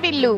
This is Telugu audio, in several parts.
హరివిల్లు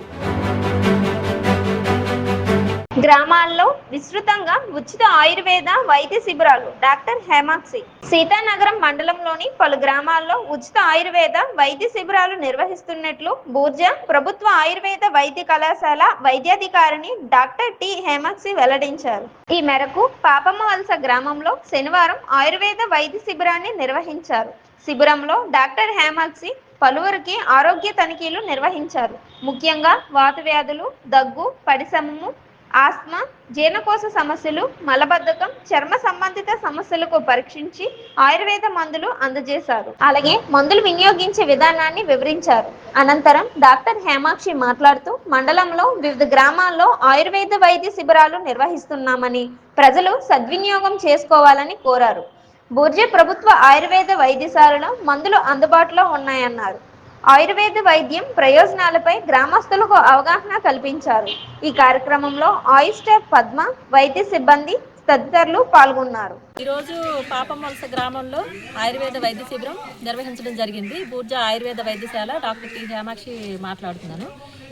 గ్రామాల్లో విస్తృతంగా ఉచిత ఆయుర్వేద వైద్య శిబిరాలు డాక్టర్ హేమాక్సి సీతానగరం మండలంలోని పలు గ్రామాల్లో ఉచిత ఆయుర్వేద వైద్య శిబిరాలు నిర్వహిస్తున్నట్లు బూర్జా ప్రభుత్వ ఆయుర్వేద వైద్య కళాశాల వైద్యాధికారిని డాక్టర్ టి హేమాక్సి వెల్లడించారు. ఈ మేరకు పాపమ్మ వలస గ్రామంలో శనివారం ఆయుర్వేద వైద్య శిబిరాన్ని నిర్వహించారు. శిబిరంలో డాక్టర్ హేమాక్సి పలువురికి ఆరోగ్య తనిఖీలు నిర్వహించారు. ముఖ్యంగా వాతు వ్యాధులు దగ్గు పరిశ్రమము ఆస్మా జీర్ణకోశ సమస్యలు మలబద్ధకం చర్మ సంబంధిత సమస్యలకు పరీక్షించి ఆయుర్వేద మందులు అందజేశారు. అలాగే మందులు వినియోగించే విధానాన్ని వివరించారు. అనంతరం డాక్టర్ హేమాక్షి మాట్లాడుతూ మండలంలో వివిధ గ్రామాల్లో ఆయుర్వేద వైద్య శిబిరాలు నిర్వహిస్తున్నామని ప్రజలు సద్వినియోగం చేసుకోవాలని కోరారు. బుర్జీ ప్రభుత్వ ఆయుర్వేద వైద్యశాలలో మందులు అందుబాటులో ఉన్నాయన్నారు. ఆయుర్వేద వైద్యం ప్రయోజనాలపై గ్రామస్తులకు అవగాహన కల్పించారు. ఈ కార్యక్రమంలో ఆయుష్ పద్మ వైద్య సిబ్బంది తదితరులు పాల్గొన్నారు. ఈరోజు పాపమలస గ్రామంలో ఆయుర్వేద వైద్య శిబిరం నిర్వహించడం జరిగింది. బూర్జా ఆయుర్వేద వైద్యశాల డాక్టర్ టి. హేమాక్షి మాట్లాడుతున్నాను.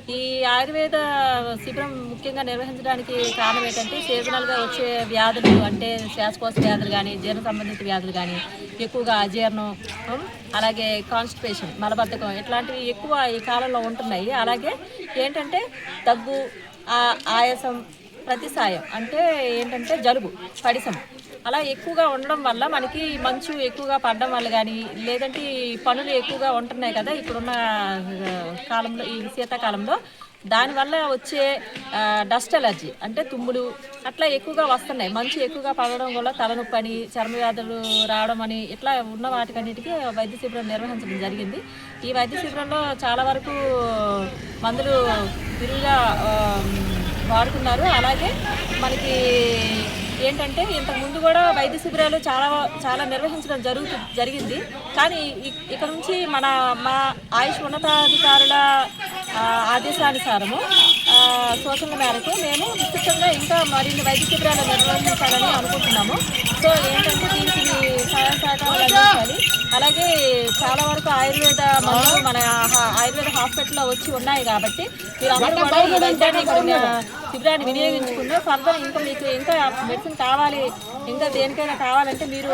ఈ ఆయుర్వేద శిబిరం ముఖ్యంగా నిర్వహించడానికి కారణం ఏంటంటే సీజనల్గా వచ్చే వ్యాధులు అంటే శ్వాసకోశ వ్యాధులు కానీ జీర్ణ సంబంధిత వ్యాధులు కానీ ఎక్కువగా అజీర్ణం అలాగే కాన్స్టిపేషన్ మలబద్ధకం ఇట్లాంటివి ఎక్కువ ఈ కాలంలో ఉంటున్నాయి. అలాగే ఏంటంటే దగ్గు ఆయాసం ప్రతిసాయం అంటే ఏంటంటే జలుబు పడిసం అలా ఎక్కువగా ఉండడం వల్ల మనకి మంచు ఎక్కువగా పడడం వల్ల కానీ లేదంటే పనులు ఎక్కువగా ఉంటున్నాయి కదా ఇప్పుడున్న కాలంలో ఈ శీతాకాలంలో. దానివల్ల వచ్చే డస్ట్ ఎలర్జీ అంటే తుమ్ములు అట్లా ఎక్కువగా వస్తున్నాయి. మంచు ఎక్కువగా పడడం వల్ల తలనొప్పి అని చర్మ వ్యాధులు రావడం అని ఇట్లా ఉన్న వాటికన్నిటికీ వైద్య శిబిరం నిర్వహించడం జరిగింది. ఈ వైద్య శిబిరంలో చాలా వరకు మందులు విరివిగా వాడుతున్నారు. అలాగే మనకి ఏంటంటే ఇంతకు ముందు కూడా వైద్య శిబిరాలు చాలా చాలా నిర్వహించడం జరుగుతు జరిగింది. కానీ ఇక్కడ నుంచి మన మా ఆయుష్ ఉన్నతాధికారుల ఆదేశానుసారము సోషల్ సూచనల మేరకు మేము విస్తృతంగా ఇంకా మరిన్ని వైద్య శిబిరాలు నిర్వహించాలని అనుకుంటున్నాము. సో అలాగే చాలా వరకు ఆయుర్వేద మందులు మన ఆయుర్వేద హాస్పిటల్లో వచ్చి ఉన్నాయి కాబట్టి కూడా ఈ వైద్యాన్ని శిబిరాన్ని వినియోగించుకుంటే ఫర్దర్ ఇంకా మీకు ఇంకా మెడిసిన్ కావాలి ఇంకా దేనికైనా కావాలంటే మీరు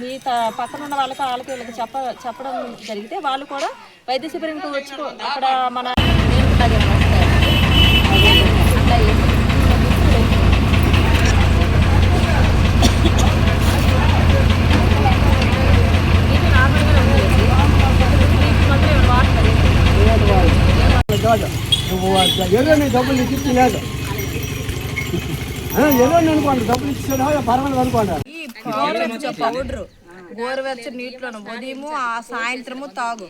మీ పక్కన ఉన్న వాళ్ళకి వాళ్ళకి వీళ్ళకి చెప్ప చెప్పడం జరిగితే వాళ్ళు కూడా వైద్య శిబిరంకి వచ్చి అక్కడ మన అలాగే వస్తారు. అట్లా ఏం- ఇది నార్మల్గా ఉండేది. ఈ మందులు ఏమైనా వాడతారు కాదు నువ్వు ఏదో నీ డబ్బులు ఇచ్చి లేదు. ఏదో అనుకోండి డబ్బులు ఇచ్చాడు పర్వాలేదు అనుకోండి. పౌడర్ గోరువెచ్చ నీటిలోను ఉదయము ఆ సాయంత్రము తాగు.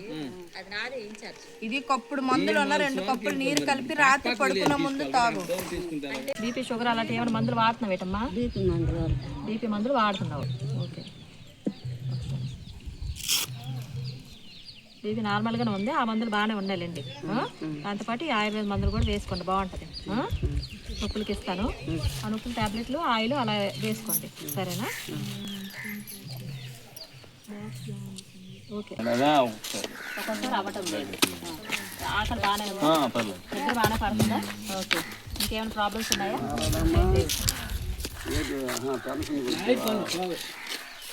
ఇది కప్పుడు మందులు ఉన్న రెండు కప్పులు నీరు కలిపి రాత్రి పడుకున్న ముందు తాగు. బీపీ షుగర్ అలాంటి ఏమైనా మందులు వాడుతున్నావు ఏటమ్మా బీపీ మందులు వాడుతున్నావు. ఓకే. బీపీ నార్మల్గానే ఉంది. ఆ మందులు బాగానే ఉండాలండి? దాంతోపాటు ఈ ఆయుర్వేద మందులు కూడా వేసుకోండి. బాగుంటుంది? నొప్పులకి ఇస్తాను. ఆ నొప్పుల టాబ్లెట్లు ఆయిల్ అలా వేసుకోండి. సరేనా? ఓకే. ఒక్కోసారి అవ్వటం లేదు. ఆకలి బాగానే ఉంది. బాగానే పడుతుందా? ఓకే. ఇంకేమైనా ప్రాబ్లమ్స్ ఉన్నాయా.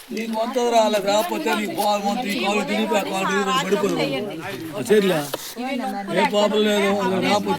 నీకు వంతది రాలేదు రాకపోతే నీకు పాలు వంత ఈ కాలు తిరిగి ఆ కాలు తిరిగి పడిపోదు సరేలే ఏ ప్రాబ్లం లేదు రాకపోతే